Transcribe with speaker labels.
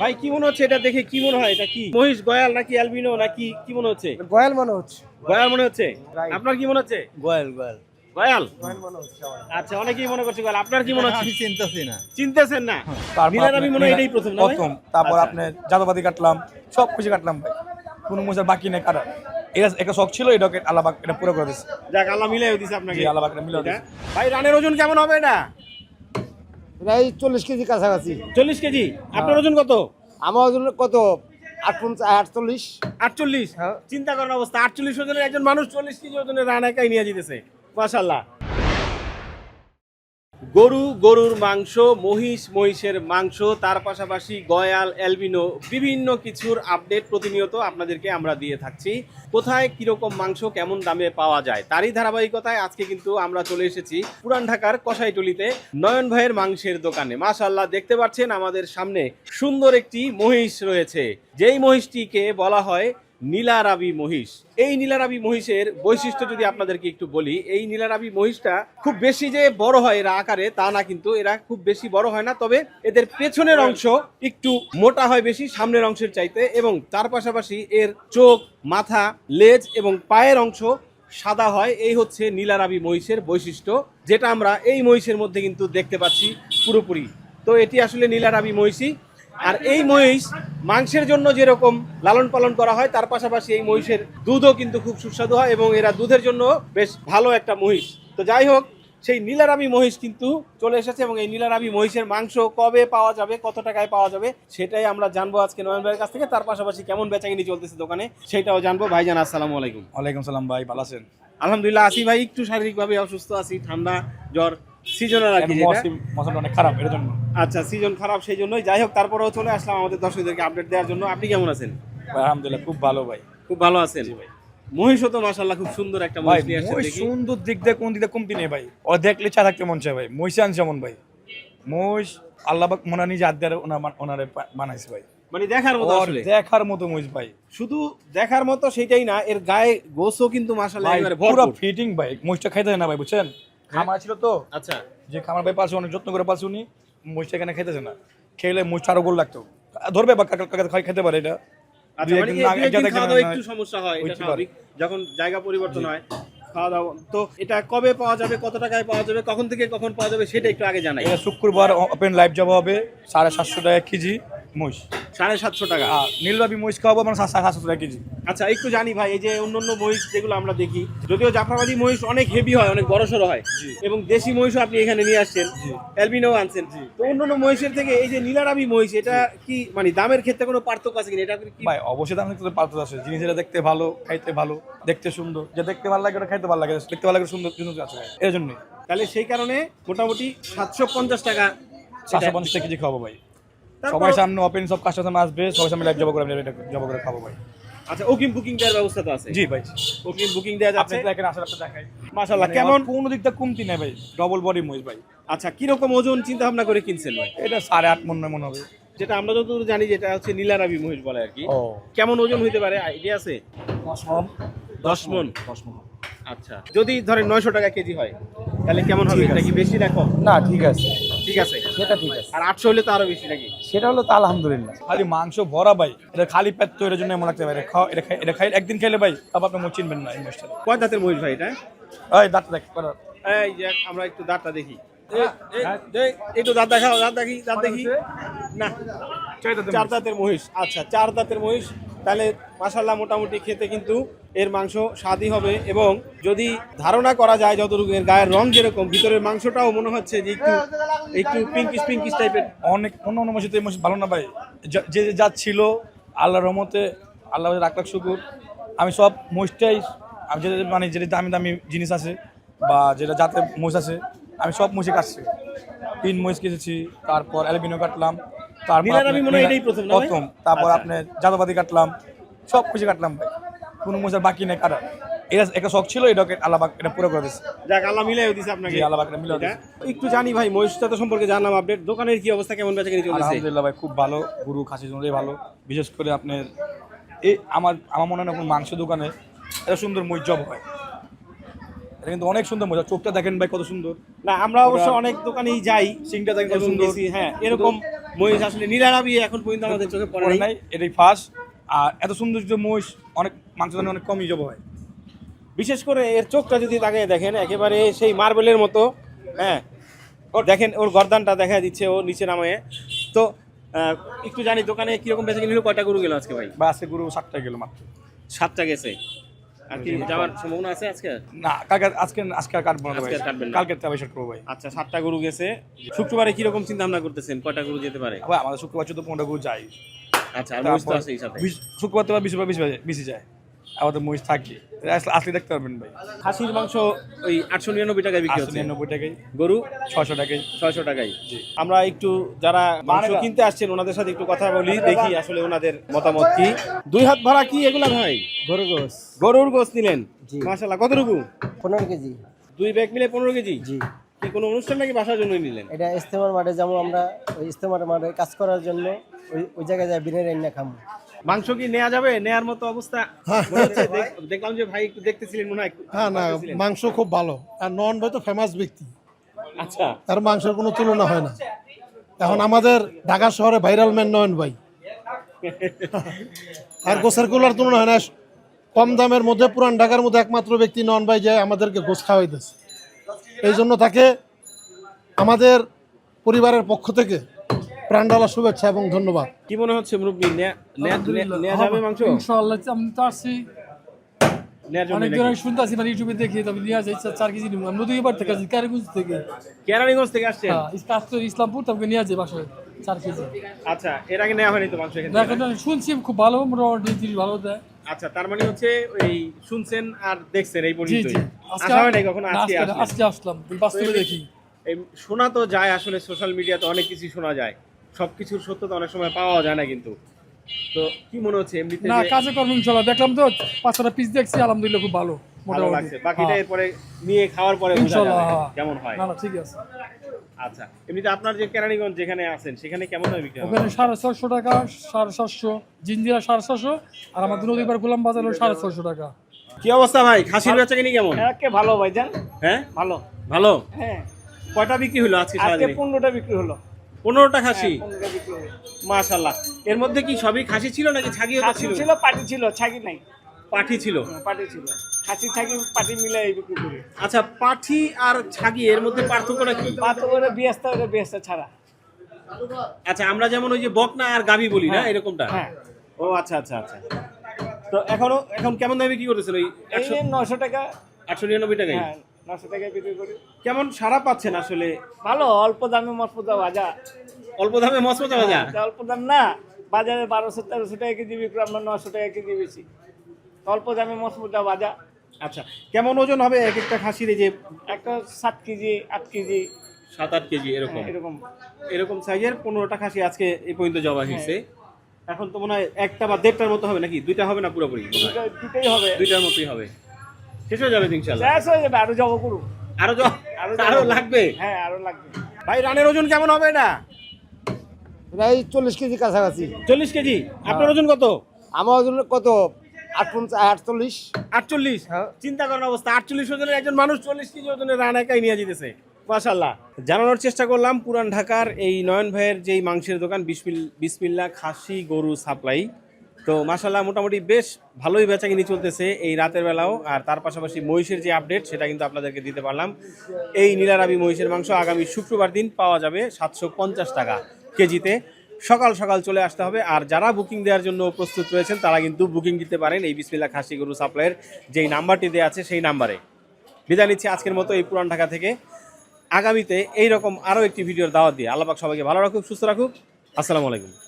Speaker 1: ভাই কি মনে হচ্ছে এটা দেখে? কি মনে হয়? এটা কি? মহিষ গয়াল নাকি অ্যালবিনো নাকি কি মনে হচ্ছে?
Speaker 2: গয়াল মনে হচ্ছে।
Speaker 1: গয়াল মনে হচ্ছে? আপনার কি মনে হচ্ছে?
Speaker 3: গোয়াল গোয়াল।
Speaker 1: গয়াল?
Speaker 2: গয়াল মনে হচ্ছে আমার।
Speaker 1: আচ্ছা অনেকেই মনে করছে গয়াল। আপনার কি মনে হচ্ছে?
Speaker 3: আমি না।
Speaker 1: চিনতেছেন না?
Speaker 4: তারপর আপনার
Speaker 1: আমি মনে হয় এটাই প্রথম না
Speaker 4: প্রথম। তারপর
Speaker 1: আচ্ছা।
Speaker 4: আপনি জাদুবাদি কাটলাম সব কিছু কাটলাম ভাই। কোনো মোজার বাকি নেই কাটার এটা একটা শখ ছিল এটাকে আল্লাহ এটা পুরো করে দিচ্ছে
Speaker 1: যাক আল্লাহ মিলাই দিছে আপনাকে।
Speaker 4: জি, আল্লাহ মিলাই
Speaker 1: ভাই রানের ওজন কেমন হবে এটা?
Speaker 2: এই চল্লিশ কেজি কাছাকাছি।
Speaker 1: চল্লিশ কেজি? আপনার ওজন কত?
Speaker 2: আমার ওজন কত? আটচল্লিশ।
Speaker 1: আটচল্লিশ?
Speaker 2: হ্যাঁ।
Speaker 1: চিন্তা করার অবস্থা আটচল্লিশ ওজনের একজন মানুষ চল্লিশ কেজি ওজনের রান একাই নিয়ে যেতেছে? মাশাল্লাহ গরু, গরুর মাংস, মহিষ, মহিষের মাংস, তার পাশাপাশি গয়াল, অ্যালবিনো, বিভিন্ন কিছুর আপডেট প্রতিনিয়ত আপনাদেরকে আমরা দিয়ে থাকছি। কোথায় কীরকম মাংস, কেমন দামে পাওয়া যায়, তারই ধারাবাহিকতায় আজকে কিন্তু আমরা চলে এসেছি পুরান ঢাকার কষাইটলিতে নয়ন ভাইয়ের মাংসের দোকানে। মাশাল্লাহ দেখতে পাচ্ছেন আমাদের সামনে সুন্দর একটি মহিষ রয়েছে। যেই মহিষটিকে বলা হয় নীলারাবি মহিষ। এই নীলারাবি মহিষের বৈশিষ্ট্য যদি আপনাদেরকে একটু বলি, এই নীলারাবি মহিষটা খুব বেশি যে বড় হয় এরা আকারে, তা না কিন্তু এরা খুব বেশি বড় হয় না। তবে এদের পেছনের অংশ একটু মোটা হয় বেশি, সামনের অংশের চাইতে, এবং তার পাশাপাশি এর চোখ, মাথা, লেজ এবং পায়ের অংশ সাদা হয়। এই হচ্ছে নীলারাবি মহিষের বৈশিষ্ট্য, যেটা আমরা এই মহিষের মধ্যে কিন্তু দেখতে পাচ্ছি পুরোপুরি। তো এটি আসলে নীলারাবি মহিষী আর এই মহিষ মাংসের জন্য যেরকম লালন পালন করা হয় তার পাশাপাশি এই মহিষের দুধও কিন্তু খুব সুস্বাদু হয় এবং এরা দুধের জন্য বেশ ভালো একটা মহিষ। তো যাই হোক সেই নীলারামি মহিষ কিন্তু চলে এসেছে এবং এই নীলারামি মহিষের মাংস কবে পাওয়া যাবে কত টাকায় পাওয়া যাবে সেটাই আমরা জানব আজকে নয়ন ভাইয়ের কাছ থেকে। তার পাশাপাশি কেমন বেচাকিনি চলতেছে দোকানে সেটাও জানব। ভাইজান আসসালামু আলাইকুম।
Speaker 4: ওয়ালাইকুম সালাম ভাই ভালো আছেন?
Speaker 1: আলহামদুলিল্লাহ আসি ভাই একটু শারীরিকভাবে অসুস্থ আছি ঠান্ডা জ্বর। সিজনাল আর কি
Speaker 4: মৌসুম অনেক খারাপ এর জন্য
Speaker 1: আচ্ছা সিজন খারাপ সেই জন্যই যাই হোক তারপরেও চলে আসলাম আমাদের দর্শকদেরকে আপডেট দেওয়ার জন্য। আপনি কেমন আছেন?
Speaker 4: ভাই আলহামদুলিল্লাহ খুব ভালো ভাই।
Speaker 1: খুব ভালো আছেন? মহিষও তো মাশাল্লাহ খুব সুন্দর একটা
Speaker 4: ভাই
Speaker 1: মহিষ নিয়ে
Speaker 4: মহিষ
Speaker 1: দেখি।
Speaker 4: সুন্দর দিক দিয়ে কোন দিক কমতি নেই ভাই। ও দেখলে চা থাকতে মন চায় ভাই? মহিষে আনছে এমন ভাই। মহিষ আল্লাহ পাক মনে নিজে আদ্যারে ওনারে বানাইছে ভাই।
Speaker 1: মানে দেখার মতো আসলে।
Speaker 4: দেখার মতো মহিষ ভাই।
Speaker 1: শুধু দেখার মতো সেটাই না এর গায়ে গোসও কিন্তু মাশাল্লাহ
Speaker 4: ভাই পুরো ফিটিং ভাই। মহিষটা খাইতে না ভাই বুঝছেন? খামার ছিল তো।
Speaker 1: আচ্ছা।
Speaker 4: যে খামার ভাই পালছে অনেক যত্ন করে পালছে উনি। মহিষটা এখানে খাইতেছে না। খেলে মহিষটা আরও গোল লাগতো। ধরবে বা কাকা খেতে পারে এটা।
Speaker 1: আচ্ছা মানে একটু সমস্যা হয় এটা স্বাভাবিক। যখন জায়গা পরিবর্তন হয় খাওয়া দাওয়া তো এটা কবে পাওয়া যাবে কত টাকায় পাওয়া যাবে কখন থেকে কখন পাওয়া যাবে সেটা একটু আগে জানাই।
Speaker 4: শুক্রবার ওপেন লাইভ যাওয়া হবে সাড়ে সাতশো টাকা কেজি। মহিষ।
Speaker 1: সাড়ে সাতশো টাকা।
Speaker 4: নীলবাবি মহিষ খাওয়াবো সাতশো টাকা কেজি।
Speaker 1: আচ্ছা একটু জানি ভাই এই যে অন্যান্য মহিষ যেগুলো আমরা দেখি যদিও জাফরাবাদী মহিষ অনেক হেভি হয় অনেক বড় সড়ো হয়। এবং দেশি মহিষও আপনি এখানে নিয়ে আসছেন অ্যালবিনো আনছেন। তো অন্যান্য মহিষের থেকে এই যে নীলারামি মহিষ এটা কি মানে দামের ক্ষেত্রে কোনো পার্থক্য আছে কিনা? এটা
Speaker 4: ভাই অবশ্যই পাল্টে আছে। জিনিস যেটা দেখতে ভালো খাইতে ভালো দেখতে সুন্দর। যে দেখতে ভালো লাগে ওটা খাইতে ভালো লাগে। দেখতে ভালো লাগে সুন্দর জিনিস আছে। এর জন্যই
Speaker 1: তাহলে সেই কারণে মোটামুটি সাতশো পঞ্চাশ টাকা
Speaker 4: সাতশো পঞ্চাশ কেজি খাব ভাই। সবার সামনে ওপেন সব কাস্টমার আসবে সবার সামনে লাইভ জব করে আমি এটা জব করে খাব ভাই।
Speaker 1: আচ্ছা অগ্রিম বুকিং দেওয়ার ব্যবস্থা তো আছে।
Speaker 4: জি ভাই।
Speaker 1: অগ্রিম বুকিং দেওয়া
Speaker 4: আপনি
Speaker 1: যাচ্ছে
Speaker 4: দেখেন আসলে আপনি দেখাই।
Speaker 1: মাশাআল্লাহ
Speaker 4: মানে
Speaker 1: কেমন?
Speaker 4: আমার কোনো দিকটা কমতি নাই ভাই ডবল বডি মহিষ ভাই।
Speaker 1: আচ্ছা কীরকম ওজন চিন্তা ভাবনা করে কিনছেন ভাই?
Speaker 4: এটা সাড়ে আট মন মনে হবে।
Speaker 1: যেটা আমরা যতদূর জানি যেটা হচ্ছে নীলারাবি মহিষ বলে আর কি। কেমন ওজন হইতে পারে? আইডিয়া আছে?
Speaker 4: দশ মন।
Speaker 1: দশ মন।
Speaker 4: দশ মন।
Speaker 1: আচ্ছা। যদি ধরেন নয়শো টাকা কেজি হয় তাহলে কেমন হবে এটা কি। বেশি দেখো
Speaker 2: না ঠিক আছে।
Speaker 1: ঠিক আছে।
Speaker 2: সেটা ঠিক আছে।
Speaker 1: আর আটশো হলে তো আরও বেশি নাকি?
Speaker 2: সেটা হলো তো আলহামদুলিল্লাহ।
Speaker 4: খালি মাংস ভরা ভাই এটা খালি পেট তো এর জন্য এমন লাগতে পারে। খাও এটা খাই এটা খাই একদিন খেলে ভাই তারপর আপনি মুখ চিনবেন না এই মহিষটা
Speaker 1: কয় দাঁতের মহিষ ভাই এটা?
Speaker 4: এই দাঁতটা দেখ
Speaker 1: এই যে আমরা একটু দাঁতটা দেখি। এই- এই- এই- একটু দাঁত দেখাও দাঁত দেখি দাঁত দেখি। না। চার দাঁতের মহিষ। আচ্ছা চার দাঁতের মহিষ। তাহলে মাসাল্লাহ মোটামুটি খেতে কিন্তু এর মাংস স্বাদই হবে এবং যদি ধারণা করা যায় যতটুকু এর গায়ের রং যেরকম ভিতরের মাংসটাও মনে হচ্ছে যে একটু একটু পিঙ্কিশ পিঙ্কিশ টাইপের
Speaker 4: অনেক অন্য অন্য মসজিদে এই মসজিদ ভালো না ভাই। যা- যে ছিল আল্লাহ রহমতে আল্লাহ লাখ লাখ শুকুর। আমি সব মহিষটাই আমি যেটা মানে যেটা দামি দামি জিনিস আছে বা যেটা যাতে মহিষ আছে আমি সব মহিষে কাটছি তিন মহিষ কেটেছি তারপর অ্যালবিনো কাটলাম তারপর আপনার-
Speaker 1: প্রথম
Speaker 4: তারপর
Speaker 1: আচ্ছা।
Speaker 4: আপনার জাদুবাদি কাটলাম সব কিছু কাটলাম ভাই। কোনো মহিষের বাকি নেই কাটার এটা একটা শখ ছিল এটাকে আল্লাহ এটা পুরো করে দিচ্ছে
Speaker 1: যাক আল্লাহ মিলাই দিছে আপনাকে।
Speaker 4: আল্লাহ পাক এটা মিলাই দিছে।
Speaker 1: একটু জানি ভাই মহিষটা তো সম্পর্কে জানলাম আপডেট দোকানের কি অবস্থা কেমন বেচা কিনে চলেছে
Speaker 4: আলহামদুলিল্লাহ ভাই খুব ভালো গরু খাসি জন্যই ভালো। বিশেষ করে আপনার এই আমার আমার মনে হয় না কোনো মাংস দোকানে এটা সুন্দর মৈজব হয়। এটা কিন্তু অনেক সুন্দর মজা চোখটা দেখেন ভাই কত সুন্দর।
Speaker 1: না আমরা অবশ্য অনেক দোকানেই যাই
Speaker 4: সিংটা দেখেন কত সুন্দর।
Speaker 1: হ্যাঁ এরকম মহিষ আসলে নিরালাবি এখন পর্যন্ত আমাদের চোখে পড়ে নাই।
Speaker 4: এটাই ফার্স্ট আর এত সৌন্দর্য মহিষ অনেক মাংস দামে অনেক কমই জব হয়
Speaker 1: বিশেষ করে এর চোখটা যদি তাকে দেখেন একেবারে সেই মার্বেলের মতো হ্যাঁ ওর দেখেন ওর গরদানটা দেখা দিচ্ছে ও নিচে নামে তো একটু জানি দোকানে কীরকম বেঁচে কিনলো কয়টা গরু গেল আজকে ভাই
Speaker 4: বা আজকে গরু সাতটা গেল মাত্র
Speaker 1: সাতটা গেছে আর কি যাওয়ার সম্ভাবনা আছে আজকে
Speaker 4: না কালকে আজকে আজকে আর কাটবো না ভাই। কালকে করব
Speaker 1: আচ্ছা সাতটা গরু গেছে শুক্রবারে কীরকম চিন্তা ভাবনা করতেছেন কয়টা গরু যেতে পারে
Speaker 4: আমাদের শুক্রবার চোদ্দ পনেরো গরু যাই
Speaker 1: আচ্ছা আর তো
Speaker 4: তারপর
Speaker 1: আছে এই সাথে
Speaker 4: বিশ- শুক্রবার তো বেশি বেশি যায় আমাদের মহিষ থাকি। আসলে দেখতে পারবেন ভাই।
Speaker 1: খাসির মাংস ওই আটশো নিরানব্বই টাকায় বিক্রি
Speaker 4: আটশো
Speaker 1: হচ্ছে।
Speaker 4: নিরানব্বই টাকাই
Speaker 1: গরু?
Speaker 4: ছশো টাকাই
Speaker 1: ছয়শো টাকায়। আমরা একটু যারা মাংস কিনতে আসছেন ওনাদের সাথে একটু কথা বলি দেখি আসলে ওনাদের মতামত কি। দুই হাত ভাড়া কি এগুলা ভাই?
Speaker 2: গরুর গোস
Speaker 1: গরুর গোস নিলেন?
Speaker 2: জি।
Speaker 1: মাশাল্লাহ কতটুকু?
Speaker 2: পনেরো কেজি।
Speaker 1: দুই ব্যাগ মিলে পনেরো কেজি?
Speaker 2: জি।
Speaker 1: কি কোনো অনুষ্ঠান নাকি বাসার জন্য নিলেন?
Speaker 2: এটা ইস্তেমার মাঠে যাব আমরা। ওই ইস্তেমার মাঠে কাজ করার জন্য ওই ওই জায়গায় যাই বিনের রান্না খামো।
Speaker 1: মাংস কি নেওয়া যাবে? নেয়ার মতো অবস্থা? দেখ- দেখলাম যে ভাই একটু দেখতেছিলেন মনে হয়
Speaker 3: হ্যাঁ না মাংস খুব ভালো। আর নন ভাই তো ফেমাস ব্যক্তি।
Speaker 1: আচ্ছা।
Speaker 3: তার মাংসের কোনো তুলনা হয় না। এখন আমাদের ঢাকা শহরে ভাইরাল ম্যান নয়ন ভাই। আর গোসের কুলার তুলনা হয় না। কম দামের মধ্যে পুরান ঢাকার মধ্যে একমাত্র ব্যক্তি নন ভাই যে আমাদেরকে গোস খাওয়াইতেছে। এই জন্য তাকে আমাদের পরিবারের পক্ষ থেকে প্রাণডালা শুভেচ্ছা এবং ধন্যবাদ।
Speaker 1: কি মনে হচ্ছে মুরব্বী নেয়া যাবে মাংস?
Speaker 5: ইনশাআল্লাহ আমি তো আসছি। অনেক শুনতেছি মানে ইউটিউবে দেখি তবে নিয়ে আসি চার- চার কেজি নিব। আমি নদী থেকে আসি ক্যারিগঞ্জ থেকে।
Speaker 1: কেরানীগঞ্জ থেকে আসছেন?
Speaker 5: হ্যাঁ কাজ তো ইসলামপুর তবে নিয়ে আসি বাসায় চার কেজি।
Speaker 1: আচ্ছা এর আগে নেওয়া হয়নি তো মাংস এখান থেকে?
Speaker 5: দেখেন আমি শুনছি খুব ভালো মোটামুটি জিনিস ভালো দেয়।
Speaker 1: আচ্ছা তার মানে হচ্ছে এই শুনছেন আর দেখছেন এই
Speaker 5: জি
Speaker 1: পর্যন্ত
Speaker 5: জি
Speaker 1: হয় নাই কখনো আজকে
Speaker 5: আজকে আসলাম বাস্তবে দেখি।
Speaker 1: শোনা তো যায় আসলে সোশ্যাল মিডিয়াতে অনেক কিছু শোনা যায়। সবকিছুর সত্যতা অনেক সময় পাওয়া যায় না কিন্তু। তো কি মনে হচ্ছে এমনিতে
Speaker 5: না কাজে কর্ম ইনশাল্লাহ। দেখলাম তো পাঁচটা পিস দেখছি আলহামদুলিল্লাহ খুব ভালো
Speaker 1: ভালো
Speaker 5: মোটামুটি।
Speaker 1: লাগছে। বাকিটা
Speaker 5: হ্যাঁ।
Speaker 1: এরপরে নিয়ে খাওয়ার পরে বোঝা যাবে
Speaker 5: হ্যাঁ।
Speaker 1: কেমন হয়।
Speaker 5: না না ঠিক আছে।
Speaker 1: আচ্ছা এমনিতে আপনার যে কেরানীগঞ্জ যেখানে আছেন সেখানে কেমন দামে বিক্রি
Speaker 5: ওখানে সাড়ে ছশো টাকা সাড়ে সাতশো জিঞ্জিরা সাড়ে ছশো আর আমাদের নদীবার গোলাম বাজার হলো সাড়ে ছশো টাকা।
Speaker 1: কি অবস্থা ভাই? খাসির বেচা কিনি কেমন?
Speaker 6: একে ভালো ভাইজান
Speaker 1: হ্যাঁ?
Speaker 6: ভালো।
Speaker 1: ভালো?
Speaker 6: হ্যাঁ।
Speaker 1: কয়টা বিক্রি হলো আজকে
Speaker 6: আজকে
Speaker 1: সারাদিনে?
Speaker 6: পনেরোটা বিক্রি হলো।
Speaker 1: পনেরোটা খাসি?
Speaker 6: পনেরোটা
Speaker 1: মাশাল্লাহ। এর মধ্যে কি সবই খাসি ছিল নাকি ছাগিও তো ছিল?
Speaker 6: ছিল পাটি ছিল ছাগি নাই।
Speaker 1: পাঠি ছিল?
Speaker 6: হ্যাঁ, পাটি ছিল। খাসি ছাগি পাটি মিলে বিক্রি করি।
Speaker 1: আচ্ছা পাঠি আর ছাগি এর মধ্যে পার্থক্যটা কি?
Speaker 6: করে বিয়াস্তা করে বিয়াস্তা ছাড়া।
Speaker 1: আচ্ছা আমরা যেমন ওই যে বকনা আর গাবি বলি না?
Speaker 6: হ্যাঁ,
Speaker 1: এরকমটা?
Speaker 6: হ্যাঁ।
Speaker 1: ও আচ্ছা আচ্ছা আচ্ছা। তো এখনও এখন কেমন দামে বিক্রি করতেছেন ওই
Speaker 6: যে নশো টাকা।
Speaker 1: আটশো নিরানব্বই টাকায়?
Speaker 6: হ্যাঁ নশো টাকায় বিক্রি করি।
Speaker 1: কেমন সারা পাচ্ছেন আসলে?
Speaker 6: ভালো অল্প দামে মজপুতা ভাজা
Speaker 1: অল্প দামে যাওয়া যায়
Speaker 6: তা অল্প দাম না বাজারে বারোশো তেরোশো টাকা কেজি বিক্রি আমরা নশো টাকা কেজি বেশি অল্প দামে মজপুতা ভাজা
Speaker 1: আচ্ছা কেমন ওজন হবে এক একটা খাসির এই যে?
Speaker 6: একটা সাত কেজি আট কেজি।
Speaker 1: সাত আট কেজি এরকম?
Speaker 6: এরকম।
Speaker 1: এরকম সাইজের পনেরোটা খাসি আজকে এই পর্যন্ত জবা হয়েছে। এখন তো মনে হয় একটা বা দেড়টার মতো হবে নাকি? দুইটা হবে না পুরোপুরি? হয়?
Speaker 6: দুটোই হবে।
Speaker 1: দুইটার মতোই হবে। শেষ হয়ে যাবে ইনশাল্লাহ
Speaker 6: শেষ হয়ে যাবে আরও জব করুন।
Speaker 1: আরও জ- আরও লাগবে?
Speaker 6: হ্যাঁ আরও লাগবে।
Speaker 1: ভাই রানের ওজন কেমন হবে এটা?
Speaker 2: প্রায় চল্লিশ কেজি কাছাকাছি।
Speaker 1: চল্লিশ কেজি? আপনার ওজন কত?
Speaker 2: আমার ওজন কত? আটচল্লিশ।
Speaker 1: আটচল্লিশ?
Speaker 2: হ্যাঁ।
Speaker 1: চিন্তা করার অবস্থা আটচল্লিশ ওজনের একজন মানুষ চল্লিশ কেজি ওজনের রান একাই নিয়ে যেতেছে মাশাল্লাহ জানানোর চেষ্টা করলাম পুরান ঢাকার এই নয়ন ভাইয়ের যেই মাংসের দোকান বিসমিল বিসমিল্লা খাসি গরু সাপ্লাই। তো মাশাল্লাহ মোটামুটি বেশ ভালোই বেচাকিনি চলতেছে এই রাতের বেলাও। আর তার পাশাপাশি মহিষের যে আপডেট সেটা কিন্তু আপনাদেরকে দিতে পারলাম। এই নীলারাবি মহিষের মাংস আগামী শুক্রবার দিন পাওয়া যাবে সাতশো পঞ্চাশ টাকা কেজিতে। সকাল সকাল চলে আসতে হবে। আর যারা বুকিং দেওয়ার জন্য প্রস্তুত রয়েছেন, তারা কিন্তু বুকিং দিতে পারেন এই বিসমিল্লা খাসি গরু সাপ্লাইয়ের যেই নাম্বারটি দেওয়া আছে সেই নাম্বারে। বিদায় নিচ্ছি আজকের মতো এই পুরান ঢাকা থেকে। আগামীতে এই রকম আরও একটি ভিডিওর দাওয়াত দিয়ে আল্লাপাক সবাইকে ভালো রাখুক, সুস্থ রাখুক। আসসালামু আলাইকুম।